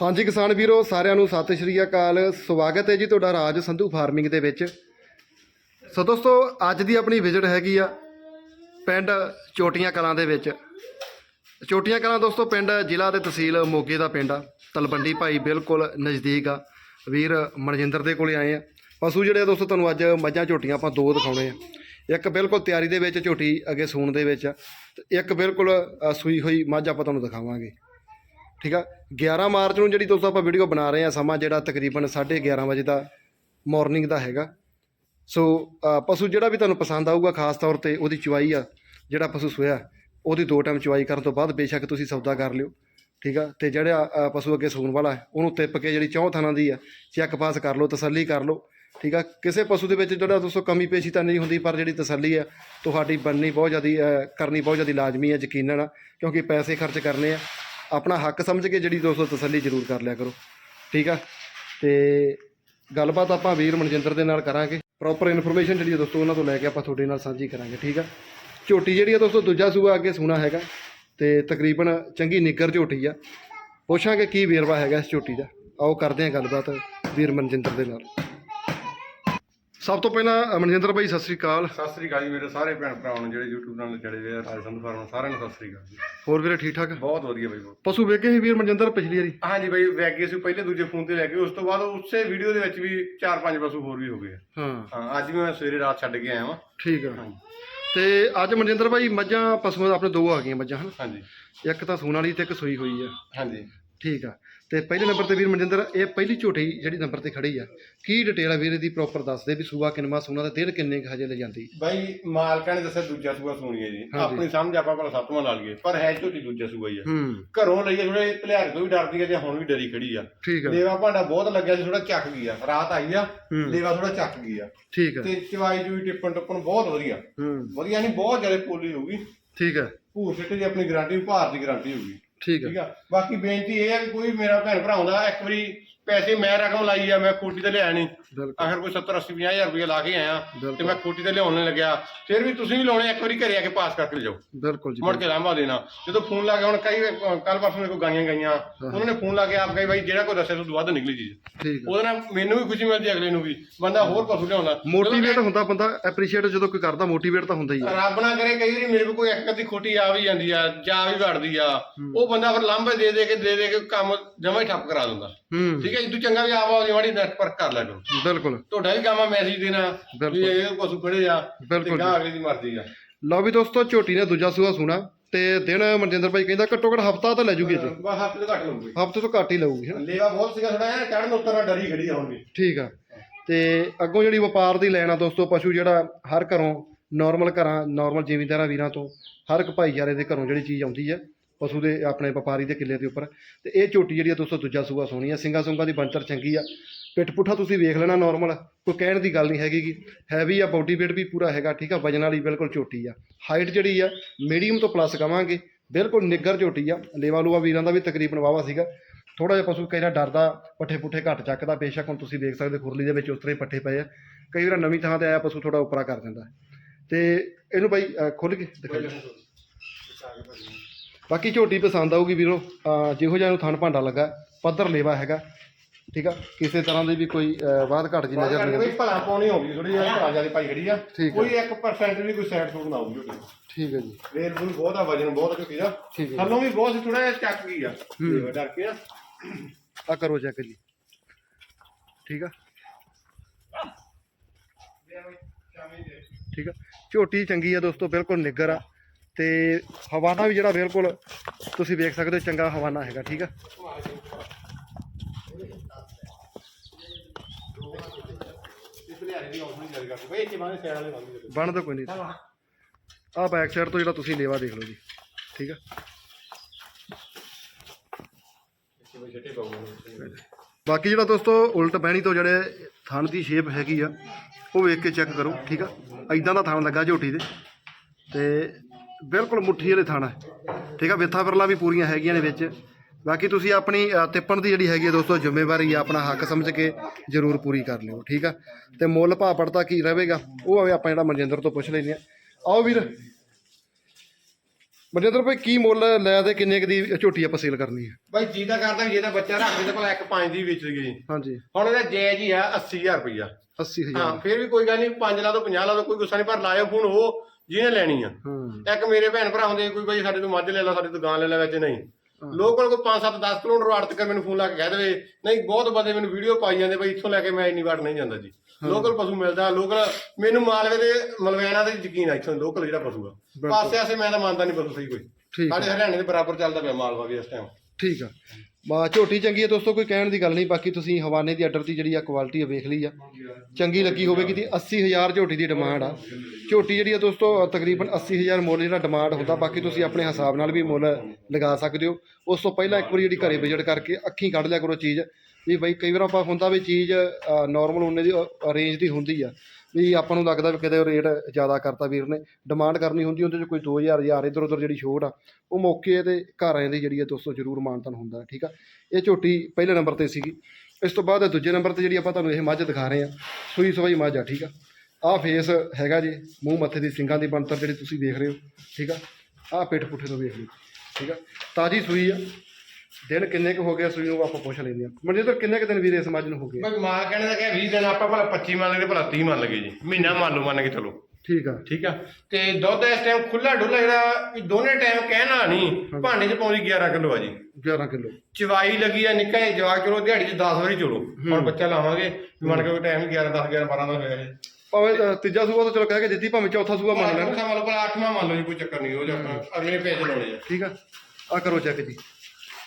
ਹਾਂਜੀ ਕਿਸਾਨ ਵੀਰੋ, ਸਾਰਿਆਂ ਨੂੰ ਸਤਿ ਸ਼੍ਰੀ ਅਕਾਲ। ਸਵਾਗਤ ਹੈ ਜੀ ਤੁਹਾਡਾ ਰਾਜ ਸੰਧੂ ਫਾਰਮਿੰਗ ਦੇ ਵਿੱਚ। ਸੋ ਦੋਸਤੋ, ਅੱਜ ਦੀ ਆਪਣੀ ਵਿਜ਼ਿਟ ਹੈਗੀ ਆ ਪਿੰਡ ਚੋਟੀਆਂ ਕਲਾਂ ਦੇ ਵਿੱਚ। ਚੋਟੀਆਂ ਕਲਾਂ ਦੋਸਤੋ, ਪਿੰਡ ਜ਼ਿਲ੍ਹਾ ਤੇ ਤਹਿਸੀਲ ਮੋਗੇ ਦਾ ਪਿੰਡ ਆ। ਤਲਵੰਡੀ ਭਾਈ ਬਿਲਕੁਲ ਨਜ਼ਦੀਕ ਆ। ਵੀਰ ਮਨਜਿੰਦਰ ਦੇ ਕੋਲੇ ਆਏ ਆ। ਪਸ਼ੂ ਜਿਹੜੇ ਆ ਦੋਸਤੋ, ਤੁਹਾਨੂੰ ਅੱਜ ਮੱਝਾਂ ਝੋਟੀਆਂ ਆਪਾਂ ਦੋ ਦਿਖਾਉਣੇ ਆ। ਇੱਕ ਬਿਲਕੁਲ ਤਿਆਰੀ ਦੇ ਵਿੱਚ, ਝੋਟੀ ਅੱਗੇ ਸੂਣ ਦੇ ਵਿੱਚ ਆ। ਤੇ ਇੱਕ ਬਿਲਕੁਲ ਸੂਈ ਹੋਈ ਮੱਝ ਆਪਾਂ ਤੁਹਾਨੂੰ ਦਿਖਾਵਾਂਗੇ। ਠੀਕ ਆ? 11 ਮਾਰਚ ਨੂੰ ਜਿਹੜੀ ਦੋਸਤੋ ਆਪਾਂ ਵੀਡੀਓ ਬਣਾ ਰਹੇ ਆ ਸਮਾਂ ਜਿਹੜਾ ਤਕਰੀਬਨ 11:30 ਵਜੇ ਦਾ ਮਾਰਨਿੰਗ ਦਾ ਹੈਗਾ। ਸੋ ਪਸ਼ੂ ਜਿਹੜਾ ਵੀ ਤੁਹਾਨੂੰ ਪਸੰਦ ਆਊਗਾ ਖਾਸ ਤੌਰ ਤੇ ਉਹਦੀ ਚੁਆਈ ਆ ਜਿਹੜਾ ਪਸ਼ੂ ਸੋਇਆ ਉਹਦੀ ਦੋ ਟਾਈਮ ਚੁਆਈ ਕਰਨ ਤੋਂ ਬਾਅਦ ਬੇਸ਼ੱਕ ਤੁਸੀਂ ਸੌਦਾ ਕਰ ਲਿਓ ਠੀਕ ਆ? ਤੇ ਜਿਹੜਾ ਪਸ਼ੂ ਅੱਗੇ ਸੂਣ ਵਾਲਾ ਹੈ ਉਹਨੂੰ ਤਿੱਪ ਕੇ ਜਿਹੜੀ ਚੌਂ ਥਾਨਾਂ ਦੀ ਆ ਚੈੱਕ ਪਾਸ ਕਰ ਲਓ ਤਸੱਲੀ ਕਰ ਲਓ ਠੀਕ ਆ? ਕਿਸੇ ਪਸ਼ੂ ਦੇ ਵਿੱਚ ਜਿਹੜਾ ਦੋਸਤੋ ਕਮੀ ਪੇਸ਼ੀ ਤਾਂ ਨਹੀਂ ਹੁੰਦੀ ਪਰ ਜਿਹੜੀ ਤਸੱਲੀ ਆ ਤੁਹਾਡੀ ਬਣਨੀ ਬਹੁਤ ਜ਼ਿਆਦਾ ਕਰਨੀ ਬਹੁਤ ਜ਼ਿਆਦਾ ਲਾਜ਼ਮੀ ਹੈ ਯਕੀਨਨ ਆ, ਕਿਉਂਕਿ ਪੈਸੇ ਖਰਚ ਕਰਨੇ ਆ। ਆਪਣਾ ਹੱਕ ਸਮਝ ਕੇ ਜਿਹੜੀ ਦੋਸਤੋ ਤਸੱਲੀ ਜ਼ਰੂਰ ਕਰ ਲਿਆ ਕਰੋ। ਠੀਕ ਆ? ਤੇ ਗੱਲਬਾਤ ਆਪਾਂ ਵੀਰ ਮਨਜਿੰਦਰ ਦੇ ਨਾਲ ਕਰਾਂਗੇ। ਪ੍ਰੋਪਰ ਇਨਫੋਰਮੇਸ਼ਨ ਜਿਹੜੀ ਆ ਦੋਸਤੋ ਉਹਨਾਂ ਤੋਂ ਲੈ ਕੇ ਆਪਾਂ ਤੁਹਾਡੇ ਨਾਲ ਸਾਂਝੀ ਕਰਾਂਗੇ, ਠੀਕ ਆ? ਝੋਟੀ ਜਿਹੜੀ ਆ ਦੋਸਤੋ ਦੂਜਾ ਸੂਆ ਅੱਗੇ ਸੂਣਾ ਹੈਗਾ, ਤੇ ਤਕਰੀਬਨ ਚੰਗੀ ਨਿੱਗਰ ਝੋਟੀ ਆ। ਪੁੱਛਾਂਗੇ ਕੀ ਵੇਰਵਾ ਹੈਗਾ ਇਸ ਝੋਟੀ ਦਾ। ਆਓ ਕਰਦੇ ਹਾਂ ਗੱਲਬਾਤ ਵੀਰ ਮਨਜਿੰਦਰ ਦੇ ਨਾਲ। ਸਭ ਤੋਂ ਪਹਿਲਾਂ ਮਨਜਿੰਦਰ ਭਾਈ ਸਤਿ ਸ੍ਰੀ ਅਕਾਲ। ਸਤਿ ਸ੍ਰੀ ਅਕਾਲ ਜੀ ਮੇਰੇ ਸਾਰੇ ਭੈਣ ਭਰਾਵਾਂ ਨੂੰ ਜਿਹੜੇ YouTube ਨਾਲ ਜੜੇ ਹੋਏ ਆ ਰਾਜ ਸੰਧੂ ਫਾਰਮ ਸਾਰਿਆਂ ਨੂੰ ਸਤਿ ਸ੍ਰੀ ਅਕਾਲ ਜੀ। ਹੋਰ ਵੀਰੇ ਠੀਕ ਠਾਕ? ਬਹੁਤ ਵਧੀਆ ਬਾਈ ਬਹੁਤ। ਪਸ਼ੂ ਵੇਖੇ ਸੀ ਵੀਰ ਮਨਜਿੰਦਰ ਪਿਛਲੀ ਵਾਰੀ? ਹਾਂਜੀ ਬਾਈ ਵੈਗੇ ਸੀ ਪਹਿਲੇ ਦੂਜੇ ਫੋਨ ਤੇ ਲੈ ਕੇ ਉਸ ਤੋਂ ਬਾਅਦ ਉਸੇ ਵੀਡੀਓ ਦੇ ਵਿੱਚ ਵੀ ਚਾਰ ਪੰਜ ਪਸ਼ੂ ਹੋਰ ਵੀ ਹੋ ਗਏ ਆ। ਹਾਂ। ਹਾਂ ਅੱਜ ਵੀ ਮੈਂ ਸਵੇਰੇ ਰਾਤ ਛੱਡ ਕੇ ਆਇਆ ਵਾਂ। ਠੀਕ ਆ। ਤੇ ਅੱਜ ਮਨਜਿੰਦਰ ਭਾਈ ਮੱਝਾਂ ਪਸ਼ੂਆਂ ਆਪਣੇ ਦੋ ਆ ਗਈਆਂ ਮੱਝਾਂ ਹਨ? ਹਾਂਜੀ। ਇੱਕ ਤਾਂ ਸੂਣ ਵਾਲੀ ਤੇ ਇੱਕ ਸੂਈ ਹੋਈ ਆ। ਹਾਂਜੀ। ਠੀਕ ਆ। ਤੇ ਪਹਿਲੇ ਨੰਬਰ ਤੇ ਵੀਰ ਮਨਜਿੰਦਰ ਇਹ ਪਹਿਲੀ ਝੋਟੀ ਜਿਹੜੀ ਨੰਬਰ ਤੇ ਖੜੀ ਆ। ਕੀ ਡਿਟੇਲ ਆ ਵੀਰ ਦੀ ਪ੍ਰੋਪਰ ਦੱਸ ਦੇ ਵੀ ਸੂਆ ਕਿੰਨਵਾ ਸੂਣਾ ਤੇ ਦਿਨ ਕਿੰਨੇ ਕੁ ਹਜੇ ਲੈ ਜਾਂਦੀ? ਬਾਈ ਮਾਲਕਾਂ ਨੇ ਦੱਸਿਆ ਦੂਜਾ ਸੂਆ ਸੁਣੀ ਹੈ ਜੀ। ਆਪਣੀ ਸਮਝ ਆਪਾਂ ਕੋਲ ਸੱਤਵਾਂ ਲਾ ਲਈਏ ਪਰ ਹੈ ਝੋਟੀ ਦੂਜਾ ਸੂਆ ਹੀ ਆ। ਹੂੰ। ਘਰੋਂ ਲਈਏ ਥੋੜੇ ਭਲਿਆਰੇ ਤੋਂ ਵੀ ਡਰਦੀ ਹੈ ਤੇ ਹੁਣ ਵੀ ਡਰੀ ਖੜੀ ਆ। ਲੇਵਾ ਭਾਂਡਾ ਬਹੁਤ ਲੱਗਿਆ ਸੀ ਥੋੜਾ ਚੱਕ ਗਈ ਆ। ਰਾਤ ਆਈ ਆ ਹੂੰ। ਲੇਵਾ ਥੋੜਾ ਚੱਕ ਗਈ ਆ। ਠੀਕ ਆ। ਤੇ ਚਵਾਈ ਜੂਈ ਟਿੱਪਣ ਟੁੱਪਣ ਬਹੁਤ ਵਧੀਆ। ਹੂੰ। ਵਧੀਆ ਨਹੀਂ ਬਹੁਤ ਜ਼ਿਆਦਾ ਪੋਲੀ ਹੋਊਗੀ। ਠੀਕ ਆ। ਭੂਰ ਸਿੱਟੇ ਦੀ ਆਪਣੀ ਗਾਰੰਟੀ ਭਾਰ ਦੀ ਗਾਰੰਟੀ ਹੋਊਗੀ। ਠੀਕ ਠੀਕ ਆ। ਬਾਕੀ ਬੇਨਤੀ ਇਹ ਹੈ ਕਿ ਕੋਈ ਮੇਰਾ ਭੈਣ ਭਰਾ ਹੁੰਦਾ ਇੱਕ ਵਾਰੀ ਪੈਸੇ ਮੈਂ ਰਕਮ ਲਾਈ ਆ, ਮੈਂ ਕੋਟੀ ਤੇ ਲਿਆ ਨਹੀਂ। ਆਖਰ ਕੋਈ 70 80 50 ਹਜ਼ਾਰ ਰੁਪਏ ਲਾ ਕੇ ਆਇਆ ਤੇ ਮੈਂ ਕੋਟੀ ਤੇ ਲਿਆਉਣ ਲੱਗਿਆ। ਫਿਰ ਵੀ ਤੁਸੀਂ ਵੀ ਲਾਉਣੇ ਇੱਕ ਵਾਰੀ ਘਰੇ ਆ ਕੇ ਪਾਸ ਕਰਕੇ ਲਿਜਾਓ। ਬਿਲਕੁਲ ਜੀ ਮੁੜ ਕੇ ਲਾਂਭਾ ਦੇਣਾ। ਜਦੋਂ ਫੋਨ ਲਾ ਕੇ ਹੁਣ ਕਈ ਕੱਲ ਪਰਸੋਂ ਮੇਰੇ ਕੋਲ ਗਾਈਆਂ ਗਈਆਂ। ਉਹਨਾਂ ਨੇ ਫੋਨ ਲਾ ਕੇ ਆਪ ਕਹੀ ਬਾਈ ਜਿਹੜਾ ਕੋਈ ਦੱਸਿਆ ਤੋਂ ਵੱਧ ਨਿਕਲੀ ਚੀਜ਼। ਉਹਦੇ ਨਾਲ ਮੈਨੂੰ ਵੀ ਖੁਸ਼ੀ ਮਿਲਦੀ ਅਗਲੇ ਨੂੰ ਵੀ। ਬੰਦਾ ਹੋਰ ਪਸ਼ੂ ਲਿਆਉਂਦਾ। ਮੋਟੀਵੇਟ ਹੁੰਦਾ ਬੰਦਾ ਐਪਰੀਸ਼ੀਏਟ ਜਦੋਂ ਕੋਈ ਕਰਦਾ ਮੋਟੀਵੇਟ ਤਾਂ ਹੁੰਦਾ ਹੀ ਆ ਰੱਬ ਨਾ ਕਰੇ ਕਈ ਵਾਰੀ ਮੇਰੇ ਕੋਲ ਕੋਈ ਇੱਕ ਅੱਧੀ ਖੋਟੀ ਆ ਵੀ ਜਾਂਦੀ ਆ ਜਾ ਵੀ ਵੜਦੀ ਆ। ਉਹ ਬੰਦਾ ਫਿਰ ਲਾਂਭੇ ਦੇ ਦੇ ਕੇ ਦੇ ਦੇ ਕੇ ਕੰਮ ਜਮਾ ਹੀ ਠੱਪ ਕਰਾ ਦਿੰਦਾ। ਠੀਕ ਹੈ ਤੂੰ ਚੰਗਾ ਵੀ ਆਵਾ ਉਹਦੀ ਮਾੜੀ ਨੈਟ ਪਰ ਕਰ ਲੈ ਕਰੋ ਬਿਲਕੁਲ। ਤੁਹਾਡਾ ਵੀ ਕੰਮ ਆ ਮੈਸੇਜ ਦੇਣਾ ਵੀ ਬਿਲਕੁਲ। ਇਹ ਪਸ਼ੂ ਖੜੇ ਆ ਬਿਲਕੁਲ ਗਾਂ ਅਗਲੇ ਦੀ ਮਰਜ਼ੀ ਆ। ਲਓ ਵੀ ਦੋਸਤੋ ਝੋਟੀ ਨੇ ਦੂਜਾ ਸੂਆ ਸੁਣਾ ਤੇ ਦਿਨ ਮਨਜਿੰਦਰ ਭਾਈ ਕਹਿੰਦਾ ਘੱਟੋ ਘੱਟ ਹਫਤਾ ਤਾਂ ਲੈ ਜੂਗੀ ਜੀ ਬਸ ਹੱਥ ਤੇ ਘੱਟ ਹੋਊਗੀ ਹਫ਼ਤੇ ਤੋਂ ਘੱਟ ਹੀ ਲਊਗੀ ਹੈ ਲੇਵਾ ਬਹੁਤ ਸੀਗਾ ਥੋੜਾ ਜਿਹਾ ਚੜਨ ਉਤਰਨ ਡਰੀ ਖੜੀ ਆ ਹੁਣ ਵੀ। ਠੀਕ ਆ। ਤੇ ਅੱਗੋਂ ਜਿਹੜੀ ਵਪਾਰ ਦੀ ਲੈਣ ਆ ਦੋਸਤੋ ਪਸ਼ੂ ਜਿਹੜਾ ਹਰ ਘਰੋਂ ਨਾਰਮਲ ਘਰਾਂ ਨਾਰਮਲ ਜ਼ਿਮੀਂਦਾਰਾਂ ਵੀਰਾਂ ਤੋਂ ਹਰ ਇੱਕ ਭਾਈਚਾਰੇ ਦੇ ਘਰੋਂ ਜਿਹੜੀ ਚੀਜ਼ ਆਉਂਦੀ ਹੈ ਪਸ਼ੂ ਦੇ ਆਪਣੇ ਵਪਾਰੀ ਦੇ ਕਿੱਲੇ ਦੇ ਉੱਪਰ। ਤੇ ਇਹ ਝੋਟੀ ਜਿਹੜੀ ਆ ਦੋਸਤੋ ਦੂਜਾ ਸੂਆ ਸੋਹਣੀ ਆ। ਸਿੰਗਾ ਸੁੰਗਾ ਦੀ ਬੰਤਰ ਚੰਗੀ ਆ। ਪਿੱਠ ਪੁੱਠਾ ਤੁਸੀਂ ਵੇਖ ਲੈਣਾ ਨਾਰਮਲ ਕੋਈ ਕਹਿਣ ਦੀ ਗੱਲ ਨਹੀਂ ਹੈਗੀ ਹੈਵੀ ਆ ਬਾਡੀ weight ਵੀ ਪੂਰਾ ਹੈਗਾ ਠੀਕ ਆ ਵਜਨ ਵਾਲੀ ਬਿਲਕੁਲ ਝੋਟੀ ਆ। ਹਾਈਟ ਜਿਹੜੀ ਆ ਮੀਡੀਅਮ ਤੋਂ ਪਲੱਸ ਕਵਾਂਗੇ ਬਿਲਕੁਲ ਨਿੱਗਰ ਝੋਟੀ ਆ। ਲੇਵਾ ਲੂਆ ਵੀਰਾਂ ਦਾ ਵੀ ਤਕਰੀਬਨ ਵਾਵਾ ਸੀਗਾ। ਥੋੜਾ ਜਿਹਾ ਪਸ਼ੂ ਕਈ ਵਾਰ ਡਰਦਾ ਪੱਠੇ ਪੁੱਠੇ ਘੱਟ ਚੱਕਦਾ ਬੇਸ਼ੱਕ ਹੁਣ ਤੁਸੀਂ ਦੇਖ ਸਕਦੇ ਖੁਰਲੀ ਦੇ ਵਿੱਚ ਉਸ ਤਰ੍ਹਾਂ ਹੀ ਪੱਠੇ ਪਏ ਆ। ਕਈ ਵਾਰ ਨਵੀਂ ਥਾਂ ਤੇ ਆਇਆ ਪਸ਼ੂ ਥੋੜਾ ਉਪਰਾ ਕਰ ਦਿੰਦਾ। ਹੈ। ਤੇ ਇਹਨੂੰ ਬਾਈ ਅਹ, ਖੁੱਲ ਕੇ ਦਿਖਾਈ ਬਾਕੀ ਝੋਟੀ ਪਸੰਦ ਆਊਗੀ ਵੀਰੋ ਜਿਹੋ ਜਿਹਾ ਨੂੰ ਥਣ ਭਾਂਡਾ ਲੱਗਾ ਪੱਧਰ ਲੇਵਾ ਹੈਗਾ। ਠੀਕ ਆ? ਕਿਸੇ ਤਰ੍ਹਾਂ ਦੀ ਵੀ ਕੋਈ ਅਹ, ਵਾਧ ਘਾਟ ਨਜ਼ਰ ਨਹੀਂ ਕੋਈ ਆਉਂਦੀ ਭਲਾ ਪਾਉਣੀ ਹੋਊਗੀ ਥੋੜੀ ਜਿਹੀ ਭਲਾ ਜ਼ਿਆਦਾ ਪਾਈ ਖੜੀ ਆ। ਠੀਕ ਆ। ਕੋਈ 1% ਵੀ ਕੋਈ ਸਾਈਡ ਸੂਟ ਨਾ ਉਹਦੀ। ਠੀਕ ਹੈ ਜੀ। ਵੇਲ ਬੁਲ ਬਹੁਤ ਆ ਵਜਨ ਬਹੁਤ ਝੁਕੀ ਦਾ ਠੀਕ ਹੈ ਥੱਲੋਂ ਵੀ ਬਹੁਤ ਥੋੜਾ ਜਿਹਾ ਚੱਕ ਗਈ ਆ। ਲੇਵਾ ਡਰ ਕੇ ਨਾ ਆ। ਕਰੋ ਚੈੱਕ ਜੀ। ਠੀਕ ਆ? ਠੀਕ ਆ? ਝੋਟੀ ਚੰਗੀ ਆ ਦੋਸਤੋ ਬਿਲਕੁਲ ਨਿੱਗਰ ਆ। ਤੇ ਹਵਾਨਾ ਵੀ ਜਿਹੜਾ ਬਿਲਕੁਲ ਤੁਸੀਂ ਵੇਖ ਸਕਦੇ ਹੋ ਚੰਗਾ ਹਵਾਨਾ ਹੈਗਾ ਠੀਕ ਆ ਇਸ ਲਿਆਰੇ ਦੀ ਆਉਂ ਨਹੀਂ ਲੱਗਦਾ ਬਈ ਇੱਥੇ ਬਾਹਰ ਸਾਈਡ ਵਾਲੇ ਬੰਦ ਬਣ ਤਾਂ ਕੋਈ ਨਹੀਂ। ਆ। ਬੈਕ ਸਾਈਡ ਤੋਂ ਜਿਹੜਾ ਤੁਸੀਂ ਲੇਵਾ ਦੇਖ ਲਓ ਜੀ। ਠੀਕ ਆ? ਇੱਥੇ ਬਈ ਛੱਟੇ ਪਾਉਂਗੇ ਬਾਕੀ ਜਿਹੜਾ ਦੋਸਤੋ ਉਲਟ ਬਹਿਣੀ ਤੋਂ ਜਿਹੜੇ ਥਣ ਦੀ ਸ਼ੇਪ ਹੈਗੀ ਆ ਉਹ ਵੇਖ ਕੇ ਚੈੱਕ ਕਰੋ ਠੀਕ ਆ? ਐਦਾਂ ਦਾ ਥਣ ਲੱਗਾ ਝੋਟੀ ਦੇ ਤੇ ਬਿਲਕੁਲ ਮੁੱਠੀ ਵਾਲੇ ਥਣ ਹੈ ਠੀਕ ਆ? ਵਿੱਥਾ ਫਿਰਲਾ ਵੀ ਪੂਰੀਆਂ ਹੈਗੀਆਂ ਨੇ ਵਿੱਚ। ਬਾਕੀ ਤੁਸੀਂ ਆਪਣੀ ਅ, ਤਿੱਪਣ ਦੀ ਜਿਹੜੀ ਹੈਗੀ ਆ ਦੋਸਤੋ ਜ਼ਿੰਮੇਵਾਰੀ ਆ ਆਪਣਾ ਹੱਕ ਸਮਝ ਕੇ ਜ਼ਰੂਰ ਪੂਰੀ ਕਰ ਲਿਓ ਠੀਕ ਆ? ਤੇ ਮੁੱਲ ਭਾਅ ਪੜਦਾ ਕੀ ਰਹੇਗਾ? ਉਹ ਆਵੇ ਆਪਾਂ ਜਿਹੜਾ ਮਨਜਿੰਦਰ ਤੋਂ ਪੁੱਛ ਲੈਂਦੇ ਆ। ਆਓ ਵੀਰ ਮਨਜਿੰਦਰ ਭਾਈ ਕੀ ਮੁੱਲ ਲੈ ਤੇ ਕਿੰਨੇ ਕੁ ਦੀ ਝੋਟੀ ਆਪਾਂ ਸੇਲ ਕਰਨੀ ਹੈ? ਬਾਈ ਜੀ ਦਾ ਕਰਦਾ ਵੀ ਇਹਦਾ ਬੱਚਾ ਰੱਖ ਦੇ ਤੇ ਭਲਾ ਇੱਕ ਪੰਜ ਦੀ ਵੇਚ ਜੀ ਹਾਂਜੀ। ਹੁਣ ਇਹਦਾ ਜਾਇਜ਼ ਹੀ ਆ 80000 ਰੁਪਇਆ 80000 ਹਾਂ ਫਿਰ ਵੀ ਕੋਈ ਗੱਲ ਨਹੀਂ 5 ਲਾ ਦੋ 50 ਲਾ ਦੋ ਕੋਈ ਗੁੱਸਾ ਨਹੀਂ ਪਰ ਲਾਇਓ ਫੋਨ ਉਹ ਜਿਹਨੇ ਲੈਣੀ ਆ। ਹਾਂ। ਇੱਕ ਮੇਰੇ ਭੈਣ ਭਰਾ ਹੁੰਦੇ ਕੋਈ ਬਾਈ ਸਾਡੇ ਤੋਂ ਮੱਝ ਲੈ ਲਾ ਸਾਡੇ ਤੋਂ ਗਾਂ ਲੈ ਲੈ ਵਿੱਚ ਨਹੀਂ। ਲੋਕਲ ਕੋਈ 5 7 10 ਕਿਲੋਮੀਟਰ ਵਾਟ ਤੱਕ ਮੈਨੂੰ ਫੋਨ ਲਾ ਕੇ ਕਹਿ ਦੇਵੇ ਨਹੀਂ ਬਹੁਤ ਬੰਦੇ ਮੈਨੂੰ ਵੀਡੀਓ ਪਾਈ ਜਾਂਦੇ ਬਈ ਇੱਥੋਂ ਲੈ ਕੇ ਮੈਂ ਇੰਨੀ ਵਾਟ ਨਹੀਂ ਜਾਂਦਾ ਜੀ। ਲੋਕਲ ਪਸ਼ੂ ਮਿਲਦਾ ਲੋਕਲ ਮੈਨੂੰ ਮਾਲਵੇ ਦੇ ਮਲਵੈਣਾ ਤੇ ਯਕੀਨ ਆ ਇੱਥੋਂ ਲੋਕਲ ਜਿਹੜਾ ਪਸ਼ੂ ਆ। ਪਾਸੇ ਆਸੇ ਮੈਂ ਤਾਂ ਮੰਨਦਾ ਨਹੀਂ ਪਸ਼ੂ ਸਹੀ ਕੋਈ। ਠੀਕ ਸਾਡੇ ਹਰਿਆਣੇ ਦੇ ਬਰਾਬਰ ਚੱਲਦਾ ਪਿਆ ਮਾਲਵਾ ਵੀ ਇਸ ਟਾਈਮ ਠੀਕ ਆ। ਬਾ, ਝੋਟੀ ਚੰਗੀ ਹੈ ਦੋਸਤੋ, ਕੋਈ ਕਹਿਣ ਦੀ ਗੱਲ ਨਹੀਂ, ਬਾਕੀ ਤੁਸੀਂ ਹਵਾਨੇ ਦੀ ਆਰਡਰ ਦੀ ਜਿਹੜੀ ਆ ਕੁਆਲਿਟੀ ਆ ਵੇਖ ਲਈ ਆ। ਚੰਗੀ ਲੱਗੀ ਹੋਵੇਗੀ ਦੀ 80000 ਝੋਟੀ ਦੀ ਡਿਮਾਂਡ ਆ। ਝੋਟੀ ਜਿਹੜੀ ਆ ਦੋਸਤੋ, ਤਕਰੀਬਨ 80000 ਮੁੱਲ ਜਿਹੜਾ ਡਿਮਾਂਡ ਹੁੰਦਾ, ਬਾਕੀ ਤੁਸੀਂ ਆਪਣੇ ਹਿਸਾਬ ਨਾਲ ਵੀ ਮੁੱਲ ਲਗਾ ਸਕਦੇ ਹੋ। ਉਸ ਤੋਂ ਪਹਿਲਾਂ ਇੱਕ ਵਾਰੀ ਜਿਹੜੀ ਘਰੇ ਵਿਜ਼ਿਟ ਕਰਕੇ ਅੱਖੀਂ ਕੱਢ ਲਿਆ ਕਰੋ ਚੀਜ਼, ਵੀ ਬਈ ਕਈ ਵਾਰ ਆਪਾਂ ਹੁੰਦਾ ਵੀ ਚੀਜ਼ ਨਾਰਮਲ ਉਹਨੇ ਦੀ ਰੇਂਜ ਦੀ ਹੁੰਦੀ ਆ। ਵੀ ਆਪਾਂ ਨੂੰ ਲੱਗਦਾ ਵੀ ਕਿਤੇ ਰੇਟ ਜ਼ਿਆਦਾ ਕਰਤਾ ਵੀਰ ਨੇ। ਡਿਮਾਂਡ ਕਰਨੀ ਹੁੰਦੀ, ਉਹਦੇ 'ਚ ਕੋਈ 2000 ਹਜ਼ਾਰ ਇੱਧਰ ਉੱਧਰ ਜਿਹੜੀ ਛੋਟ ਆ, ਉਹ ਮੌਕੇ ਤੇ ਘਰ ਆਏ ਦੀ ਜਿਹੜੀ ਆ ਦੋਸਤੋ ਜ਼ਰੂਰ ਮਾਨਤਨ ਹੁੰਦਾ, ਠੀਕ ਆ? ਇਹ ਝੋਟੀ ਪਹਿਲੇ ਨੰਬਰ ਤੇ ਸੀਗੀ। ਇਸ ਤੋਂ ਬਾਅਦ ਦੂਜੇ ਨੰਬਰ ਤੇ ਜਿਹੜੀ ਆਪਾਂ ਤੁਹਾਨੂੰ ਇਹ ਮੱਝ ਦਿਖਾ ਰਹੇ ਆ, ਸੂਈ ਸਵਾਈ ਮੱਝ ਆ, ਠੀਕ ਆ? ਆਹ ਫੇਸ ਹੈਗਾ ਜੀ, ਮੂੰਹ ਮੱਥੇ ਦੀ ਸਿੰਗਾਂ ਦੀ ਬਣਤਰ ਜਿਹੜੀ ਤੁਸੀਂ ਵੇਖ ਰਹੇ ਹੋ, ਠੀਕ ਆ? ਆਹ ਪਿੱਠ ਪੁੱਠੇ ਤੋਂ ਵੇਖ ਲਓ, ਠੀਕ ਆ? ਤਾਜੀ ਸੂਈ ਆ। ਦਿਨ ਕਿੰਨੇ ਕੁ ਹੋ ਗਏ ਸੂਈ ਨੂੰ ਆਪਾਂ ਪੁੱਛ ਲੈਂਦੇ ਆ ਮਨਜਿੰਦਰ ਕਿੰਨੇ ਕੁ ਦਿਨ ਵੀਰੇ ਇਸ ਮੱਝ ਨੂੰ ਹੋ ਗਏ? ਬਈ ਮਾਂ ਕਹਿੰਦੇ ਦਾ ਕਿ 20 ਦਿਨ ਆਪਾਂ ਭਲਾ 25 ਮੰਨ ਲਗੇ ਭਲਾ 30 ਮੰਨ ਲਗੇ ਜੀ। ਮਹੀਨਾ ਮੰਨ ਲਓ ਮੰਨ ਕੇ ਚਲੋ। ਠੀਕ ਆ। ਠੀਕ ਆ? ਤੇ ਦੁੱਧ ਇਸ ਟਾਈਮ ਖੁੱਲਾ ਡੁੱਲਾ ਜਿਹੜਾ ਵੀ ਦੋਨੇ ਟਾਈਮ ਕਹਿਣਾ ਨਹੀਂ ਭਾਂਡੇ 'ਚ ਪਾਉਂਦੀ 11 ਕਿਲੋ ਆ ਜੀ। 11 ਕਿਲੋ। ਚਵਾਈ ਲੱਗੀ ਆ ਨਿੱਕਾ ਜਿਹਾ ਜਵਾਕ ਚਲੋ ਦਿਹਾੜੀ 'ਚ 10 ਵਾਰੀ ਚਲੋ। ਹੁਣ ਬੱਚਾ ਲਾਵਾਂਗੇ ਮੰਨ ਕੇ ਟਾਈਮ 11 10 11 12 ਦਾ ਹੋਇਆ ਜੀ। ਭਾਵੇਂ ਤੀਜਾ ਸੂਆ ਤਾਂ ਚਲੋ ਕਹਿ ਕੇ ਦਿੱਤੀ ਭਾਵੇਂ ਚੌਥਾ ਸੂਆ ਮੰਨ ਲੈਣਾ। ਚੌਥਾ ਮੰਨ ਲਓ ਭਲਾ ਅੱਠਵਾਂ ਮੰਨ ਲਓ ਜੀ ਕੋਈ ਚੱਕਰ ਨਹੀਂ ਉਹ ਜੋ ਆਪਾਂ ਅਗਲੇ ਪੇਜ ਲਾਉਣੇ ਆ। ਠੀਕ ਆ। ਆ ਕਰੋ ਚੈੱਕ ਜੀ।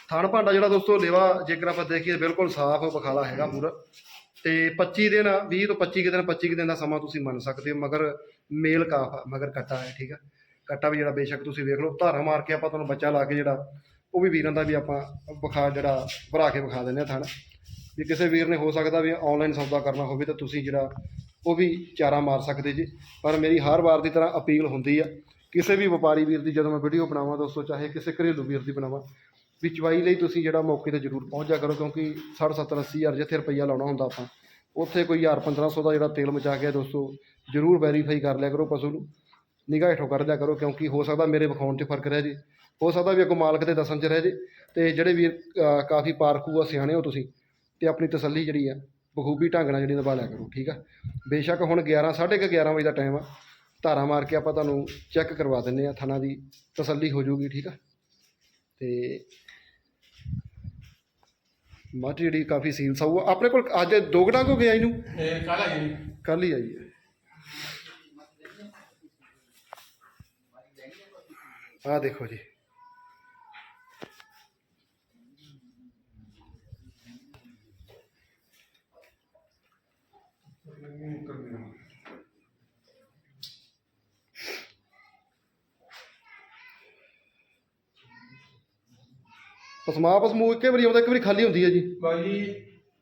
ਥਣ ਭਾਂਡਾ ਜਿਹੜਾ ਦੋਸਤੋ, ਲੇਵਾ ਜੇਕਰ ਆਪਾਂ ਦੇਖੀਏ, ਬਿਲਕੁਲ ਸਾਫ਼ ਬਖਾਲਾ ਹੈਗਾ ਪੂਰਾ। ਤੇ 25 ਦਿਨ 20 ਤੋਂ 25 ਕੁ ਦਿਨ 25 ਕੁ ਦਿਨ ਦਾ ਸਮਾਂ ਤੁਸੀਂ ਮੰਨ ਸਕਦੇ ਹੋ, ਮਗਰ ਮੇਲ ਕਾਫ ਆ, ਮਗਰ ਕੱਟਾ ਹੈ, ਠੀਕ ਆ? ਕੱਟਾ ਵੀ ਜਿਹੜਾ ਬੇਸ਼ੱਕ ਤੁਸੀਂ ਵੇਖ ਲਓ, ਧਾਰਾ ਮਾਰ ਕੇ ਆਪਾਂ ਤੁਹਾਨੂੰ ਬੱਚਾ ਲਾ ਕੇ ਜਿਹੜਾ, ਉਹ ਵੀ ਵੀਰਾਂ ਦਾ ਵੀ ਆਪਾਂ ਵਿਖਾ ਜਿਹੜਾ, ਭਰਾ ਕੇ ਵਿਖਾ ਦਿੰਦੇ ਆ ਥਣ। ਜੇ ਕਿਸੇ ਵੀਰ ਨੇ ਹੋ ਸਕਦਾ ਵੀ ਆਨਲਾਈਨ ਸੌਦਾ ਕਰਨਾ ਹੋਵੇ ਤਾਂ ਤੁਸੀਂ ਜਿਹੜਾ, ਉਹ ਵੀ ਚਾਰਾ ਮਾਰ ਸਕਦੇ ਜੀ। ਪਰ ਮੇਰੀ ਹਰ ਵਾਰ ਦੀ ਤਰ੍ਹਾਂ ਅਪੀਲ ਹੁੰਦੀ ਆ, ਕਿਸੇ ਵੀ ਵਪਾਰੀ ਵੀਰ ਦੀ ਜਦੋਂ ਮੈਂ ਵੀਡੀਓ ਬਣਾਵਾਂ ਦੋਸਤੋ, ਚਾਹੇ ਕਿਸੇ ਘਰੇਲੂ ਵੀਰ ਦੀ ਬਣਾਵਾਂ ਵੀ ਚਵਾਈ ਲਈ ਤੁਸੀਂ ਜਿਹੜਾ ਮੌਕੇ ਤੇ ਜ਼ਰੂਰ ਪਹੁੰਚ ਜਾ ਕਰੋ, ਕਿਉਂਕਿ 60 70 80 ਹਜ਼ਾਰ ਜਿੱਥੇ ਰੁਪਈਆ ਲਾਉਣਾ ਹੁੰਦਾ ਆਪਾਂ, ਉੱਥੇ ਕੋਈ ਹਜ਼ਾਰ 1500 ਦਾ ਜਿਹੜਾ ਤੇਲ ਮਚਾ ਕੇ ਦੋਸਤੋ, ਜ਼ਰੂਰ ਵੈਰੀਫਾਈ ਕਰ ਲਿਆ ਕਰੋ ਪਸ਼ੂ ਨੂੰ, ਨਿਗਾਹ ਹੇਠੋਂ ਕਰ ਲਿਆ ਕਰੋ, ਕਿਉਂਕਿ ਹੋ ਸਕਦਾ ਮੇਰੇ ਵਿਖਾਉਣ 'ਚ ਫ਼ਰਕ ਰਹਿ ਜੇ, ਹੋ ਸਕਦਾ ਵੀ ਅੱਗੋਂ ਮਾਲਕ ਦੇ ਦੱਸਣ 'ਚ ਰਹਿ ਜੇ, ਤੇ ਜਿਹੜੇ ਵੀਰ ਕਾਫੀ ਪਾਰਖੂ ਆ ਸਿਆਣੇ ਹੋ ਤੁਸੀਂ, ਤੇ ਆਪਣੀ ਤਸੱਲੀ ਜਿਹੜੀ ਆ, ਬਖੂਬੀ ਢੰਗ ਨਾਲ ਜਿਹੜੀ ਨਿਭਾ ਲਿਆ ਕਰੋ, ਠੀਕ ਆ? ਬੇਸ਼ੱਕ ਹੁਣ 11 11:30 11 ਵਜੇ ਦਾ ਟਾਈਮ ਆ, ਧਾਰਾ ਮਾਰ ਕੇ ਆਪਾਂ ਤੁਹਾਨੂੰ ਚੈੱਕ ਕਰਵਾ ਦਿੰਨੇ ਆ, ਥਣਾ ਦੀ ਤਸੱਲੀ ਹੋ ਜਾਊਗੀ, ਠੀਕ ਆ? ਤੇ ਮੱਝ ਜਿਹੜੀ ਕਾਫੀ ਸੀਲ ਸਾਊ ਆ ਆਪਣੇ ਕੋਲ ਅੱਜ ਦੋ ਕੁ ਗਿਆ ਇਹਨੂੰ ਇਹ ਕਾਲਾ ਜੀ ਕੱਲ ਹੀ ਆਈ ਹੈ। ਆਹ ਦੇਖੋ ਜੀ। ਪਸਮਾ ਪਸਮੂ ਇੱਕੇ ਵਾਰੀ ਆਉਂਦਾ ਇੱਕ ਵਾਰੀ ਖਾਲੀ ਹੁੰਦੀ ਹੈ ਜੀ। ਬਾਈ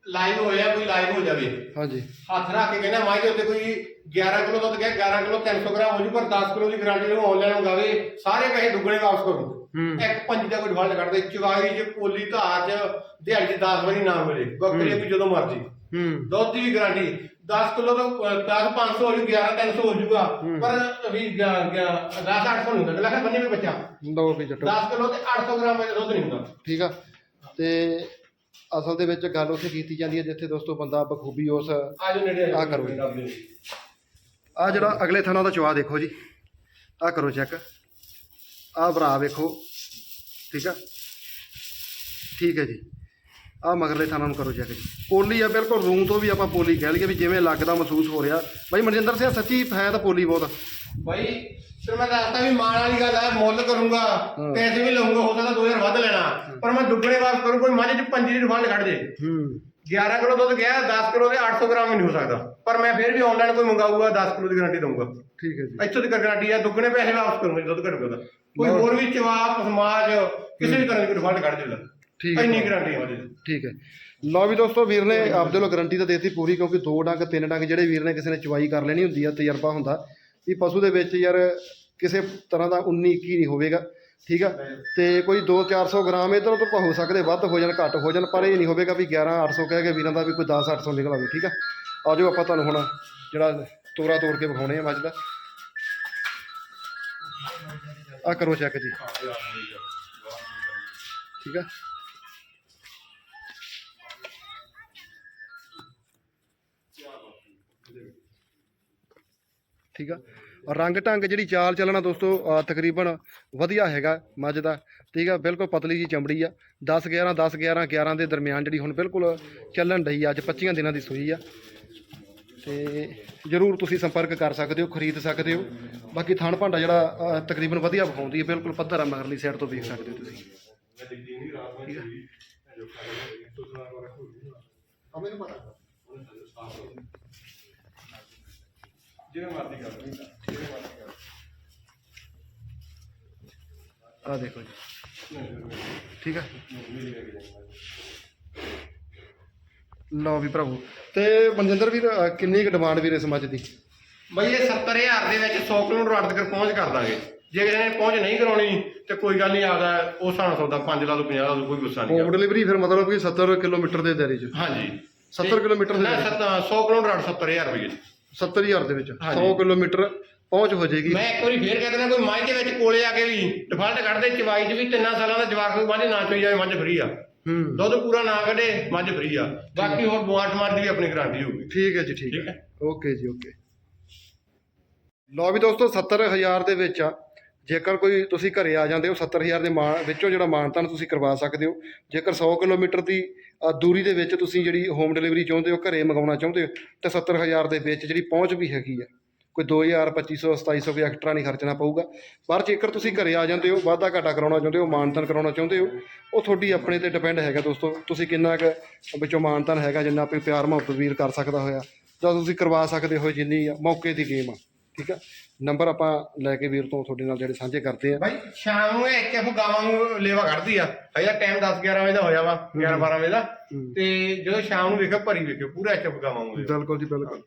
ਲਾਈਵ ਹੋਇਆ ਕੋਈ ਲਾਈਵ ਹੋ ਜਾਵੇ। ਹਾਂਜੀ। ਹੱਥ ਰੱਖ ਕੇ ਕਹਿੰਦਾ ਮਾਈ ਦੇ ਉੱਤੇ ਕੋਈ 11 ਕਿਲੋ ਦੁੱਧ ਗਿਆ 11 ਕਿਲੋ 300 ਗ੍ਰਾਮ ਹੋ ਜੂ ਪਰ 10 ਕਿਲੋ ਦੀ ਗਾਰੰਟੀ ਨੂੰ ਆਨਲਾਈਨ ਮੰਗਾਵੇ ਸਾਰੇ ਪੈਸੇ ਦੁੱਗਣੇ ਵਾਪਸ ਕਰੂ। ਇੱਕ ਪੰਜ ਦਾ ਕੋਈ ਫਾਲਟ ਕੱਢਦੇ ਚਵਾਈ ਚ ਪੋਲੀ ਧਾਰ ਚ ਦਿਹਾੜੀ ਚ 10 ਵਾਰੀ ਨਾ ਮਿਲੇ ਬੱਕਰੀ ਵੀ ਜਦੋਂ ਮਰਜ਼ੀ। ਹੂੰ। ਦੁੱਧ ਦੀ ਗਾਰੰਟੀ 10 ਕਿਲੋ ਤੋਂ 10 500 ਹੋ ਜੂ 11 300 ਹੋ। ਜੂਗਾ ਪਰ ਵੀ 10 800 ਨਹੀਂ ਹੁੰਦਾ। ਬੰਨੇ ਵੀ ਬੱਚਾ। ਲਓ ਵੀ ਜੱਟੋ। 10 ਕਿਲੋ ਤੇ 800 ਗ੍ਰਾਮ ਵਿੱਚ ਦੁੱਧ ਨਹੀਂ ਹੁੰਦਾ। ਠੀਕ ਆ। ਤੇ ਅਸਲ ਦੇ ਵਿੱਚ ਗੱਲ ਉੱਥੇ ਕੀਤੀ ਜਾਂਦੀ ਹੈ ਜਿੱਥੇ ਦੋਸਤੋ ਬੰਦਾ ਬਖੂਬੀ ਉਸ ਨੇੜੇ ਕਰੋ ਜੀ। ਆ ਜਿਹੜਾ ਅਗਲੇ ਥਣਾ ਦਾ ਚਵਾ ਦੇਖੋ ਜੀ। ਆ ਕਰੋ ਚੈੱਕ ਆ ਭਰਾ ਵੇਖੋ। ਠੀਕ ਆ। ਠੀਕ ਹੈ ਜੀ। ਆ ਮਗਰਲੇ ਥਾਣਾ ਨੂੰ ਕਰੋ ਚੈੱਕ ਜੀ। ਪੋਲੀ ਆ ਬਿਲਕੁਲ ਰੂਮ ਤੋਂ ਵੀ ਆਪਾਂ ਪੋਲੀ ਕਹਿ ਲਈਏ ਵੀ ਜਿਵੇਂ ਲੱਗਦਾ ਮਹਿਸੂਸ ਹੋ ਰਿਹਾ। ਬਾਈ ਮਨਜਿੰਦਰ ਸਿੰਘ ਸੱਚੀ ਹੈ ਤਾਂ ਪੋਲੀ ਬਹੁਤ। ਭਾਈ ਫਿਰ ਮੈਂ ਦੱਸਦਾ ਵੀ ਮਾਣ ਵਾਲੀ ਗੱਲ ਹੈ ਮੁੱਲ ਕਰੂੰਗਾ। ਪੈਸੇ ਵੀ ਲਊਂਗਾ ਹੋ ਸਕਦਾ 2000 ਵੱਧ ਲੈਣਾ। ਪਰ ਮੈਂ ਦੁੱਗਣੇ ਵਾਪਸ ਕਰੂੰ ਕੋਈ ਮੱਝ ਚ ਪੰਜੀ ਦੀ ਫੰਡ ਕੱਢ ਦੇ। ਹੂੰ। 11 ਕਿਲੋ ਦੁੱਧ ਗਿਆ 10 ਕਿਲੋ ਦੇ 800 ਗ੍ਰਾਮ ਵੀ ਨਹੀਂ ਹੋ ਸਕਦਾ। ਪਰ ਮੈਂ ਫਿਰ ਵੀ ਆਨਲਾਈਨ ਕੋਈ ਮੰਗਾਊਗਾ 10 ਕਿਲੋ ਦੀ ਗਾਰੰਟੀ ਦਊਂਗਾ। ਠੀਕ ਹੈ ਜੀ। ਇੱਥੋਂ ਦੀ ਗਾਰੰਟੀ ਆ ਦੁੱਗਣੇ ਪੈਸੇ ਵਾਪਸ ਕਰੂੰਗਾ ਜੇ ਦੁੱਧ ਘਟੂਗਾ ਕੋਈ ਹੋਰ? ਵੀ ਚਵਾਪ ਸਮਾਜ ਕਿਸੇ ਵੀ ਤਰ੍ਹਾਂ ਦੀ ਕੋਈ ਫੰਡ ਕੱਢ ਦੇਲਾ ਠੀਕ ਹੈ। ਇੰਨੀ ਗਾਰੰਟੀ ਹੈ। ਉਹਦੀ ਠੀਕ ਹੈ। ਲਓ ਵੀ ਦੋਸਤੋ ਵੀਰ ਨੇ ਆਪਦੇ ਲੋ ਗਾਰੰਟੀ ਤਾਂ ਦੇਤੀ ਪੂਰੀ ਕਿਉਂਕਿ ਦੋ ਡੰਗ ਤਿੰਨ ਡੰਗ ਜਿਹੜੇ ਵੀਰ ਨੇ ਕਿਸੇ ਨੇ ਚਵਾਈ ਕਰ ਲੈਣੀ ਹੁੰਦੀ ਆ ਤਜਰਬਾ ਹੁੰਦਾ। ਵੀ ਪਸ਼ੂ ਦੇ ਵਿੱਚ ਯਾਰ ਕਿਸੇ ਤਰ੍ਹਾਂ ਦਾ 19 21 ਨਹੀਂ ਹੋਵੇਗਾ ਠੀਕ ਆ? ਤੇ ਕੋਈ 2-400 ਗ੍ਰਾਮ ਇਧਰ ਤੋਂ ਹੋ ਸਕਦੇ ਵੱਧ ਹੋ ਜਾਣ ਘੱਟ ਹੋ ਜਾਣ ਪਰ ਇਹ ਨਹੀਂ ਹੋਵੇਗਾ ਵੀ 11 800 ਕਹਿ ਕੇ ਵੀਰਾਂ ਦਾ ਵੀ ਕੋਈ 10 800 ਨਿਕਲ ਆਵੇ ਠੀਕ ਆ? ਆਜੋ ਆਪਾਂ ਤੁਹਾਨੂੰ ਹੁਣ ਜਿਹੜਾ ਤੋਰਾ ਤੋੜ ਕੇ ਵਿਖਾਉਣੇ ਆ ਮੱਝ ਦਾ। ਆ ਕਰੋ ਚੈੱਕ ਜੀ। ਠੀਕ ਆ? ਠੀਕ ਆ? ਰੰਗ ਢੰਗ ਜਿਹੜੀ ਚਾਲ ਚੱਲਣਾ ਦੋਸਤੋ ਤਕਰੀਬਨ ਵਧੀਆ ਹੈਗਾ ਮੱਝ ਦਾ ਠੀਕ ਆ? ਬਿਲਕੁਲ ਪਤਲੀ ਜੀ ਚਮੜੀ ਆ। 10 11 10 11 11 ਦੇ ਦਰਮਿਆਨ ਜਿਹੜੀ ਹੁਣ ਬਿਲਕੁਲ ਚੱਲਣ ਡਈ ਆ ਅੱਜ 25 ਦਿਨਾਂ ਦੀ ਸੂਈ ਆ। ਤੇ ਜਰੂਰ ਤੁਸੀਂ ਸੰਪਰਕ ਕਰ ਸਕਦੇ ਹੋ ਖਰੀਦ ਸਕਦੇ ਹੋ। ਬਾਕੀ ਥਣ ਭਾਂਡਾ ਜਿਹੜਾ ਤਕਰੀਬਨ ਵਧੀਆ ਵਿਖਾਉਂਦੀ ਹੈ ਬਿਲਕੁਲ ਪੱਧਰ ਆ ਮਗਰਲੀ ਸਾਈਡ ਤੋਂ ਦੇਖ ਸਕਦੇ ਹੋ ਤੁਸੀਂ। ਆ? ਮੈਨੂੰ ਪਤਾ। ਜਿਵੇਂ ਮਰਜ਼ੀ ਕਰ ਲਓ। ਜਿਵੇਂ ਮਰਜ਼ੀ ਕਰ ਆ ਦੇਖੋ ਜੀ। ਠੀਕ ਆ? ਲਓ ਵੀ ਭਰਾਵੋ। ਤੇ ਮਨਜਿੰਦਰ ਵੀਰ ਕਿੰਨੀ ਕੁ ਡਿਮਾਂਡ ਵੀਰ ਇਸ ਮੱਝ ਦੀ? ਬਈ ਇਹ 70000 ਦੇ ਵਿੱਚ 100 ਕਿਲੋਮੀਟਰ ਅੱਡ ਤੱਕ ਪਹੁੰਚ ਕਰ ਦਾਂਗੇ। ਜੇ ਕਿਸੇ ਨੇ ਪਹੁੰਚ ਨਹੀਂ ਕਰਾਉਣੀ ਤੇ ਕੋਈ ਗੱਲ ਨਹੀਂ ਆਦਾ ਉਸ ਹਿਸਾਬ ਨਾਲ ਸੌਦਾ 5 ਲਾ ਦੋ 50 ਲਾ ਦੋ ਕੋਈ ਗੁੱਸਾ ਨਹੀਂ। ਹੋਮ ਡਿਲੀਵਰੀ ਫਿਰ ਮਤਲਬ ਕਿ 70 ਕਿਲੋਮੀਟਰ ਦੇ ਦਾਇਰੇ 'ਚ। ਹਾਂਜੀ। 70 ਕਿਲੋਮੀਟਰ ਦੇ ਨਾ ਵਿੱਚ 100 ਕਿਲੋਮੀਟਰ 70000 ਰੁਪਏ 70000 ਦੇ ਵਿੱਚ ਹਾਂਜੀ। 100 ਕਿਲੋਮੀਟਰ ਪਹੁੰਚ ਹੋ ਜਾਏਗੀ। ਮੈਂ ਇੱਕ ਵਾਰੀ ਫੇਰ ਕਹਿ ਦਿੰਦਾ ਕੋਈ ਦੇ ਵਿੱਚ ਕੋਲੇ ਆ ਕੇ ਵੀ ਡਿਫਾਲਟ ਕੱਢਦੇ ਚਵਾਈ 'ਚ ਵੀ ਤਿੰਨਾਂ ਸਾਲਾਂ ਦਾ ਜਵਾਕ ਕੋਈ ਮੱਝ ਨਾ ਚੋਈ ਜਾਵੇ ਮੱਝ ਫਰੀ ਆ। ਹੂੰ। ਦੁੱਧ ਪੂਰਾ ਨਾ ਕੱਢੇ ਮੱਝ ਫਰੀ ਆ। ਬਾਕੀ ਹੋਰ ਬਿਮਾਰ ਮਾਰ ਦੀ ਵੀ ਆਪਣੀ ਗਾਰੰਟੀ ਹੋਊਗੀ। ਠੀਕ ਹੈ ਜੀ ਠੀਕ ਹੈ। ਓਕੇ ਜੀ ਓਕੇ। ਲਓ ਵੀ ਦੋਸਤੋ 70000 ਦੇ ਵਿੱਚ ਆ। ਜੇਕਰ ਕੋਈ ਤੁਸੀਂ ਘਰੇ ਆ ਜਾਂਦੇ ਹੋ 70000 ਦੇ ਮਾਣ ਵਿੱਚੋਂ ਜਿਹੜਾ ਮਾਨਤਾਨ ਤੁਸੀਂ ਕਰਵਾ ਸਕਦੇ ਹੋ। ਜੇਕਰ 100 ਕਿਲੋਮੀਟਰ ਦੀ ਦੂਰੀ ਦੇ ਵਿੱਚ ਤੁਸੀਂ ਜਿਹੜੀ ਹੋਮ ਡਿਲੀਵਰੀ ਚਾਹੁੰਦੇ ਹੋ, ਘਰੇ ਮੰਗਾਉਣਾ ਚਾਹੁੰਦੇ ਹੋ, ਤਾਂ 70000 ਦੇ ਵਿੱਚ ਜਿਹੜੀ ਪਹੁੰਚ ਵੀ ਹੈਗੀ ਆ। ਕੋਈ 2000 2500 2700 ਕੋਈ ਐਕਸਟਰਾ ਨਹੀਂ ਖਰਚਣਾ ਪਊਗਾ। ਪਰ ਜੇਕਰ ਤੁਸੀਂ ਘਰੇ ਆ ਜਾਂਦੇ ਹੋ, ਵਾਧਾ ਘਾਟਾ ਕਰਾਉਣਾ ਚਾਹੁੰਦੇ ਹੋ ਮਾਨਤਾਨ ਕਰਾਉਣਾ ਚਾਹੁੰਦੇ ਹੋ, ਉਹ ਤੁਹਾਡੀ ਆਪਣੇ ਤੇ ਡਿਪੈਂਡ ਹੈਗਾ ਦੋਸਤੋ। ਤੁਸੀਂ ਕਿੰਨਾ ਕੁ ਵਿੱਚੋਂ ਮਾਨਤਾਨ ਹੈਗਾ, ਜਿੰਨਾ ਆਪੇ ਪਿਆਰ ਮੁਹੱਬਤ ਵੀਰ ਕਰ ਸਕਦਾ ਹੋਇਆ, ਜਾਂ ਤੁਸੀਂ ਕਰਵਾ ਸਕਦੇ ਹੋ ਜਿੰਨੀ ਆ ਮੌਕੇ ਦੀ ਗੇਮ ਆ। ਠੀਕ ਆ ਨੰਬਰ ਆਪਾਂ ਲੈ ਕੇ ਵੀਰ ਤੋਂ ਤੁਹਾਡੇ ਨਾਲ ਜਿਹੜੇ ਸਾਂਝੇ ਕਰਦੇ ਆ ਬਾਈ ਸ਼ਾਮ ਨੂੰ ਇਹ ਇੱਕ ਗਾਵਾਂ ਨੂੰ ਲੇਵਾ ਕੱਢਦੀ ਆ ਹਜੇ ਟਾਈਮ 10 11 ਵਜੇ ਦਾ ਹੋਇਆ ਵਾ 11 12 ਵਜੇ ਦਾ। ਤੇ ਜਦੋਂ ਸ਼ਾਮ ਨੂੰ ਵੇਖਿਓ ਭਰੀ ਵੇਖਿਓ ਪੂਰਾ ਇੱਕ ਗਾਵਾਂ ਨੂੰ ਬਿਲਕੁਲ ਜੀ ਬਿਲਕੁਲ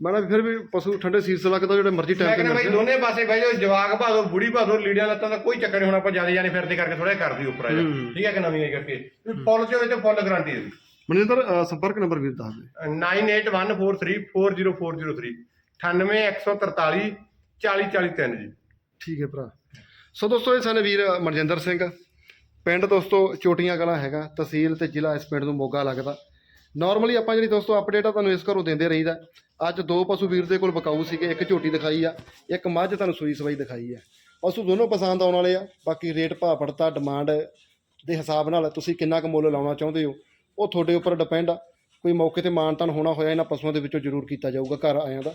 ਮੈਂ ਨਾ ਫਿਰ ਵੀ ਪਸ਼ੂ ਠੰਡੇ ਸੀਰਸ ਲੱਗਦਾ ਜਿਹੜੇ ਮਰਜ਼ੀ ਟਾਈਮ ਤੇ ਕਹਿੰਦਾ ਬਾਈ ਮਿਲ ਦੋਨੇ ਪਾਸੇ ਬਾਈ ਜੋ ਜਵਾਕ ਭਾਦੋ ਬੁੜੀ ਭਾਦੋ ਲੀੜਿਆਂ ਲੱਤਾਂ ਦਾ ਕੋਈ ਚੱਕਰ ਨਹੀਂ ਹੁਣ ਆਪਾਂ ਜ਼ਿਆਦਾ ਜਾਣੇ ਫਿਰਦੇ ਕਰਕੇ ਥੋੜਾ ਕਰਦੀ ਉੱਪਰ ਆ ਜਾ। ਠੀਕ ਹੈ ਕਿ ਨਵੀਂ ਆਈ ਕਰਕੇ ਫੁੱਲ ਚ ਵਿੱਚ ਫੁੱਲ ਗਾਰੰਟੀ ਹੈ ਮਨਿੰਦਰ ਸੰਪਰਕ ਨੰਬਰ ਵੀਰ ਦੱਸ ਦੇ 9814340003 98143 40403 ਜੀ। ਠੀਕ ਹੈ ਭਰਾ। ਸੋ ਦੋਸਤੋ, ਇਹ ਸਨ ਵੀਰ ਮਨਜਿੰਦਰ ਸਿੰਘ। ਪਿੰਡ ਦੋਸਤੋ, ਚੋਟੀਆਂ ਕਲਾਂ ਹੈਗਾ, ਤਹਿਸੀਲ ਤੇ ਜ਼ਿਲ੍ਹਾ ਇਸ ਪਿੰਡ ਨੂੰ ਮੋਗਾ ਲੱਗਦਾ। ਨਾਰਮਲੀ ਆਪਾਂ ਜਿਹੜੀ ਦੋਸਤੋ ਅਪਡੇਟ ਆ ਤੁਹਾਨੂੰ ਇਸ ਘਰੋਂ ਦਿੰਦੇ ਰਹੀਦਾ। ਅੱਜ ਦੋ ਪਸ਼ੂ ਵੀਰ ਦੇ ਕੋਲ ਬਕਾਊ ਸੀਗੇ, ਇੱਕ ਝੋਟੀ ਦਿਖਾਈ ਆ, ਇੱਕ ਮੱਝ ਤੁਹਾਨੂੰ ਸੂਈ ਸਵਾਈ ਦਿਖਾਈ ਆ। ਪਸ਼ੂ ਦੋਨੋਂ ਪਸੰਦ ਆਉਣ ਵਾਲੇ ਆ, ਬਾਕੀ ਰੇਟ ਭਾਅ ਪੜਤਾ ਡਿਮਾਂਡ ਦੇ ਹਿਸਾਬ ਨਾਲ ਤੁਸੀਂ ਕਿੰਨਾ ਕੁ ਮੁੱਲ ਲਾਉਣਾ ਚਾਹੁੰਦੇ ਹੋ, ਉਹ ਤੁਹਾਡੇ ਉੱਪਰ ਡਿਪੈਂਡ ਆ। ਕੋਈ ਮੌਕੇ ਤੇ ਮਾਨਤਾਨ ਹੋਣਾ ਹੋਇਆ, ਇਹਨਾਂ ਪਸ਼ੂਆਂ ਦੇ ਵਿੱਚੋਂ ਜ਼ਰੂਰ ਕੀਤਾ ਜਾਊਗਾ, ਘਰ ਆਇਆਂ ਦਾ।